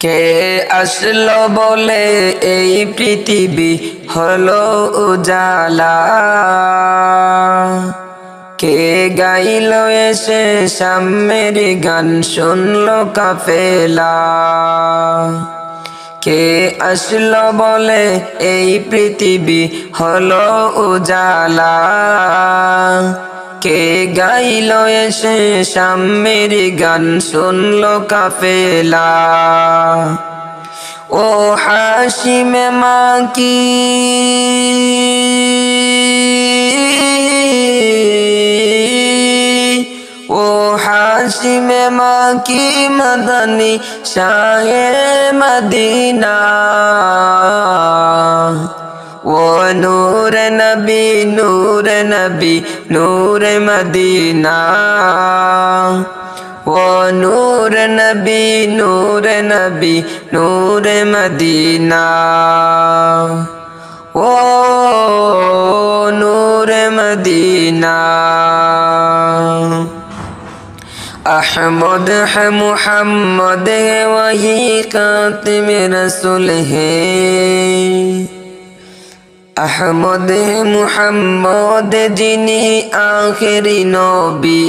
কে আসলো বলে এই পৃথিবী হলো উজালা? কে গাইল এসে সাম্যের গান শুনলো কাফেলা? কে আসলো বলে এই পৃথিবী হলো উজালা? কে গাইল এসে সাম্যের গান শুনলো কাফেলা। ও হাসিমে মা কি ও হাসিমে মা কি মদনী, শাহে মদিনা। ও নূর নবী নূর নবী, নূর মদিনা। ও নূর নবী নূর নবী, নূর মদিনা। ও নূর মদিনা। احمد ہے محمد ہے وہی کاتم رسول আহমদ মুহাম্মদ যিনি আখেরি নবী,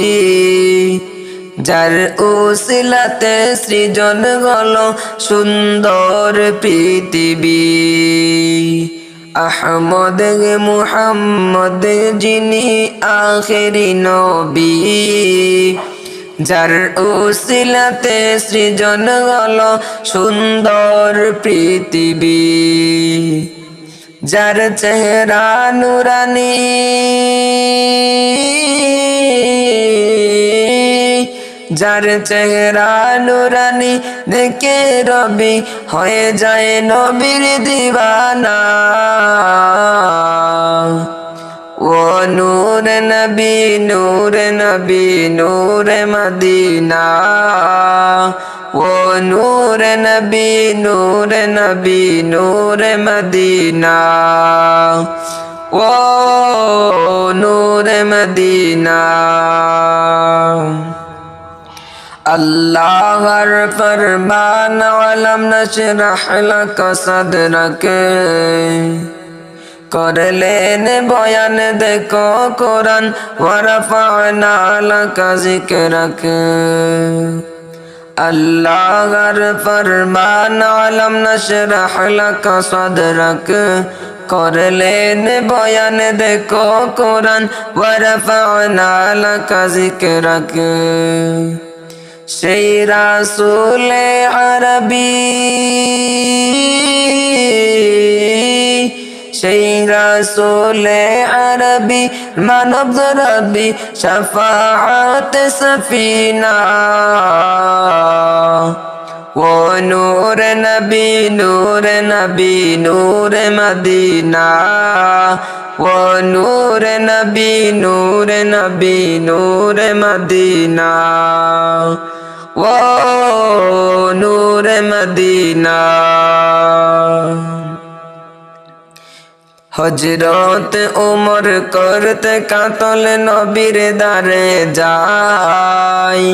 যার উসিলাতে সৃজন গল সুন্দর পৃথিবী। আহমদ মুহাম্মদ যিনি আখেরি নবী, যার উসিলাতে সৃজন গল সুন্দর পৃথিবী। যার চেহারা নুরানি। যার চেহারা নুরানি দেখে রবি হয়ে যায় নবীর দিবানা। নূর নবী নূর নবী নূর মদিনা। ও নূর নবী নূর নবী নূর মদিনা। ও নূর মদিনা। আল্লাহর ফরমান আলম নশরহ লক সদরক। করলেন বয়ান দেখো কোরআন ওয়ারফানা লাকা যিকরাক আল্লাহর ফরমান আলম করলেন বয়ান দেখো কোরআন ওয়ারফানা লাকা যিকরাক সেই রাসূলে আরবী রাসূলে আরবি মানব রবি শফাআত সফিনা ও নূর নবী নূর নবী নূর মদিনা ও নূর নবী নূর নবী নূর মদিনা ও নূর মদিনা হজরত উমর করতে কাতল নবীর দারে যাই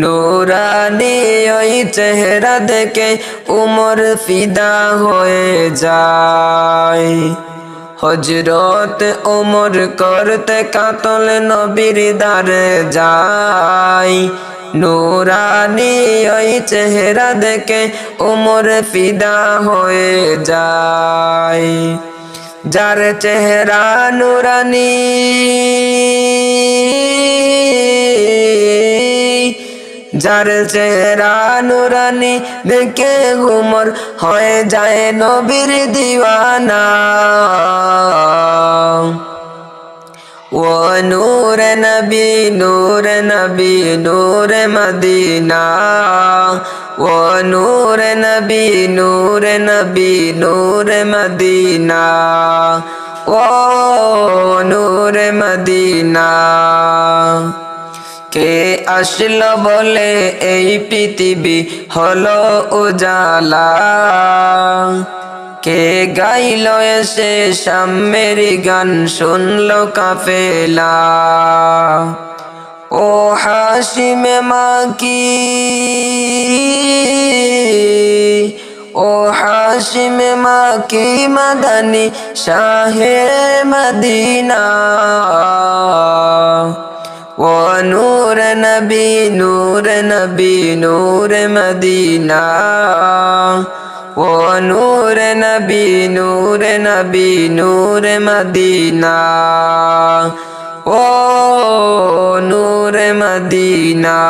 নুরানি ওই চেহারা দেখে উমর ফিদা হয়ে যায়। হজরত উমর করতে কাতল নবীর দারে যাই নুরানি ওই চেহারা দেখে উমর ফিদা হয়ে যায়। যার চেহারা নুরানি। যার চেহারা নুরানি দেখে ঘুমর হয়ে যায় নবীর দিওয়ানা। ও নূর নবী নূর নবী, নূর মদিনা। ও নূর নবী নূর নবী, নূর মদিনা। ও নূর মদিনা। কে আসলো বলে এই পৃথিবী হলো উজালা। কে গাইল এসে সাম্যের গান শুনলো কাফেলা। ও হাসিমে মা কি হাশিম মাকি মদনী শাহে মদিনা, ও নূর নবী নূর নবী, নূর মদিনা, ও নূর নবী নূর নবী, নূর মদিনা, ও নূর মদিনা।